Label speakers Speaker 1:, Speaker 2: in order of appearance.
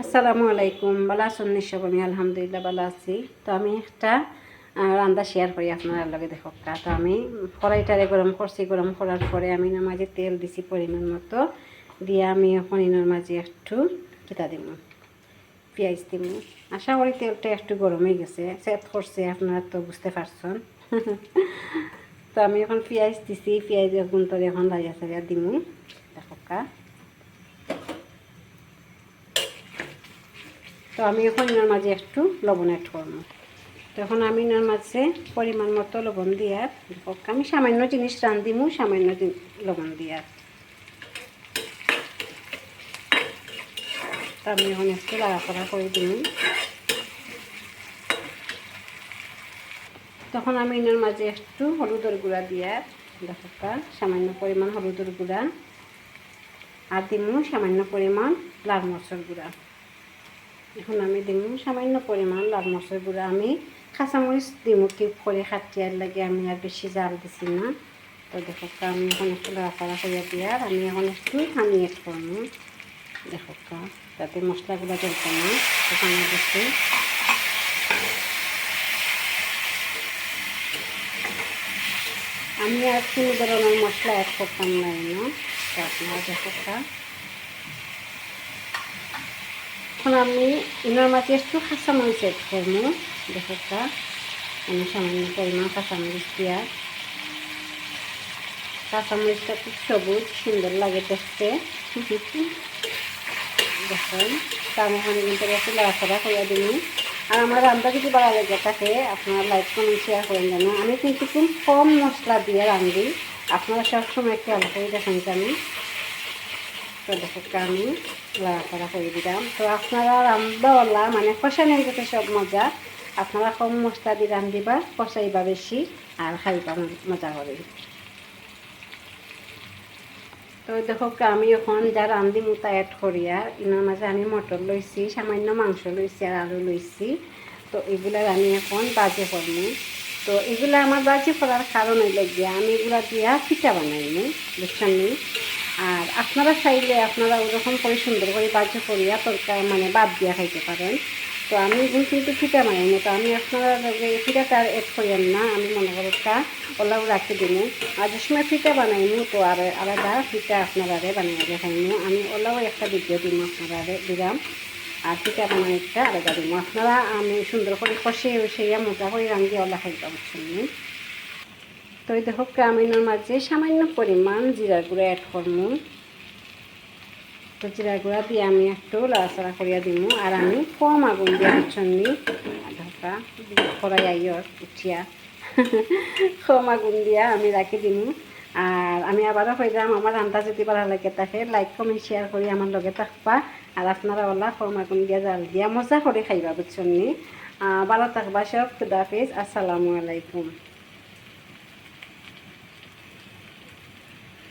Speaker 1: আসসালামু আলাইকুম। ভালো আছেন নিশ্চয় আমি আলহামদুলিল্লাহ ভালো আছি। তো আমি একটা রান্না শেয়ার করি আপনার লগে দেখো তো আমি কড়াইটারে গরম করছি। গরম করার পরে আমি মাঝে তেল দিছি পরিমাণ মতো। দিয়ে আমি এর মাঝে একটু কিতা দিব পেঁয়াজ দিব আশা করি তেলটা একটু গরম হয়ে গেছে। সেট করছে, আপনারা তো বুঝতে পারছেন। তো আমি এখন পেঁয়াজ দিছি। পেঁয়াজ গুণ করে এখন লাইয়া সারিয়া দিমু। দেখো তো আমি এখন এনার মাঝে একটু লবণ অ্যাড করব। তখন আমি এনার মাঝে পরিমাণ মতো লবণ দিয়ার আমি সামান্য জিনিস রান্ধিমু সামান্য লবণ দিয়ার তো আমি এখন একটু লাড়াফাড়া করে দিই তখন আমি এনার মাঝে একটু হলুদের গুঁড়া দিয়ার দেখো সামান্য পরিমাণ হলুদের গুঁড়া। আর দিমু সামান্য পরিমাণ লাল মরচর গুঁড়া। এখন আমি দিমু সামান্য পরিমাণ লাল মরচের গুঁড়া। আমি কাঁচামরিচ দিমু কি করে খাটিয়ার লাগে, আমি আর বেশি জাল দিছি না। তো দেখো আমি এখন একটু লাড়াচাড়া করিয়া দিয়ার আমি এখন একটু পানি এড করব দেখো যাতে মশলাগুলো জ্বলতে না, তো পানি দিচ্ছি আমি আর কোনো ধরনের মশলা অ্যাড করতাম না। আপনারা দেখো কা। এখন আমি ইনার মাঝে একটু কাঁচামরিচ এড করব দেখো আমি সামান্য পরিমাণ কাঁচামরিচ দিয়া। কাঁচামরিচটা খুব সবুজ, সুন্দর লাগে দেখতে। দেখুন তার ওখানে কিন্তু একটু লাড়াচাড়া করে দিন আর আমার রান্না যদি ভালো লেগে থাকে, আপনারা লাইক, কমেন্ট শেয়ার করেন যেন। আমি কিন্তু খুব কম মশলা দিয়ে রান্ধি। আপনারা সবসময় খেয়াল করে দেখেন আমি তো দেখো আমি লাড়াচাড়া করে দিলাম। তো আপনারা রান্নাওয়ালা মানে কষানোর যাতে সব মজা। আপনারা কম মশলা দিয়ে রান্ধিবা কষাইবা বেশি আর খাইবা মজা করে তো দেখো আমি এখন যা রান্ধি মোতা এড করি আর ইনার মাঝে আমি মটর লইছি সামান্য মাংস লইছি আর আলু লইছি তো এগুলার আমি এখন বাজে করব তো এগুলা আমার বাজে করার কারণ হইল গিয়া আমি এগুলা দিয়া পিঠা বানাইনি বুঝছেন? আর আপনারা চাইলে আপনারা ওরকম করে সুন্দর করে বাজে করিয়া তরকার মানে বাদ দিয়া খাইতে পারেন। তো আমি এগুলো কিন্তু পিঠা বানাইনি তো আমি আপনারা পিঠাটা আর এড করিয়েন না, আমি মনে করি তা ওলাও রাখি দিন। আর যে সময় পিঠা বানাইমু তো আর আলাদা পিঠা আপনারা বানিয়ে দেখাইমু। আমি ওলাও একটা ভিডিও দিম আপনারা দিলাম। আর ফিটা বানাই একটা আলাদা দিম। আপনারা আমি সুন্দর করে কষে সেইয়া মজা করে রান্ধি ওলা খাইতে পারছেন। তো এই দেখো কামিনের মাঝে সামান্য পরিমাণ জিরার গুঁড়া অ্যাড করব। তো জিরা গুঁড়া দিয়ে আমি একটু লাড়াচাড়া করিয়া দিমু আর আমি কম আগুন দিয়ে চন্নি ঢাকা করাই আইয়র, উঠিয়া। কম আগুন দিয়া আমি রাখি দিমু আর আমি আবারও কইলাম, আমার রান্না যদি ভালো লাগে থাকে লাইক কমেন্ট শেয়ার করি, আমার লগে থাকবা। আর আপনারা ওলা কম আগুন দিয়া জাল দিয়া মজা করে খাইবা বুঝছেন ভালো থাকবা সব খুদাফিজ আসসালামু আলাইকুম।